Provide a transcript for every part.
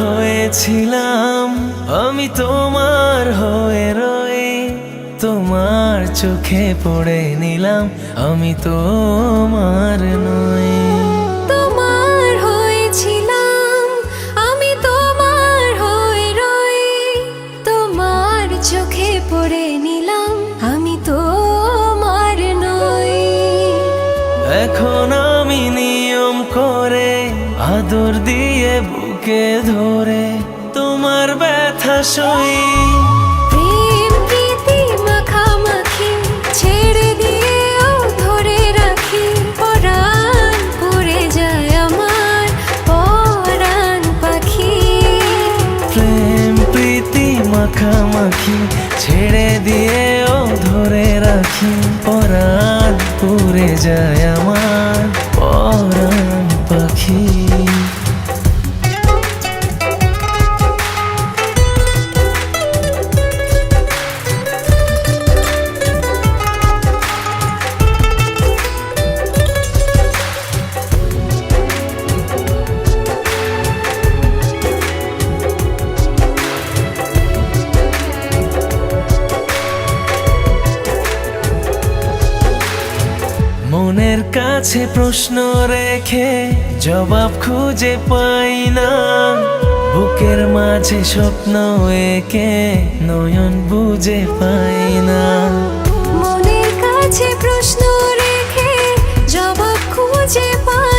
হয়েছিলাম আমি তোমার হয়ে রয়ে তোমার চোখে পড়ে নিলাম আমি তোমার নই। তোমার হয়েছিলাম আমি তোমার হয়ে তোমার চোখে পড়ে নিলাম আমি তোমার নই। এখন আমি নিয়ম করে আদর দিয়ে বুকে ধরে তোমার ব্যথা সই। প্রেম প্রীতি মাখামাখি ছেড়ে দিয়েও ধরে রাখি। পরাণ পড়ে যায় আমার পরাণ পাখি। প্রেম প্রীতি মাখামাখি ছেড়ে দিয়েও ধরে রাখি। পরাণ পুরে যায় আমার। কাছে প্রশ্ন রেখে জবাব খুঁজে পাই না। বুকের মাঝে স্বপ্ন একে নয়ন বুঝে পাই না। মনের কাছে প্রশ্ন রেখে জবাব খুঁজে পাই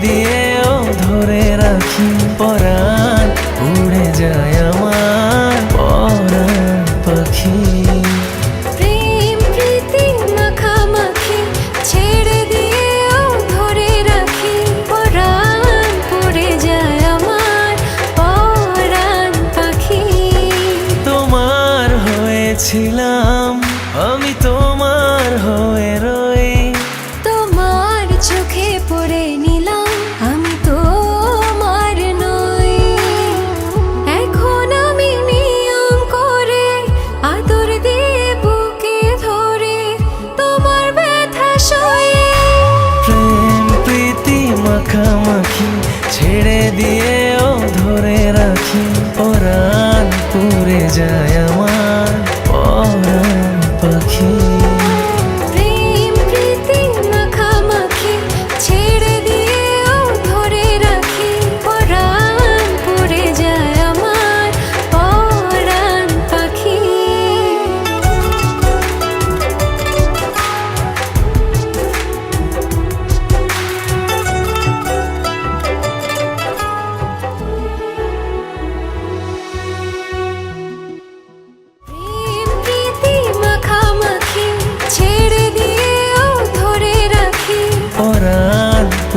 ছেড়ে মাখামাখি ছেড়ে দিয়েও ধরে রাখি ওরা পুরে যায়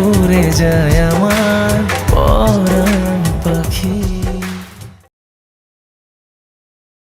পুরে যায় আমার।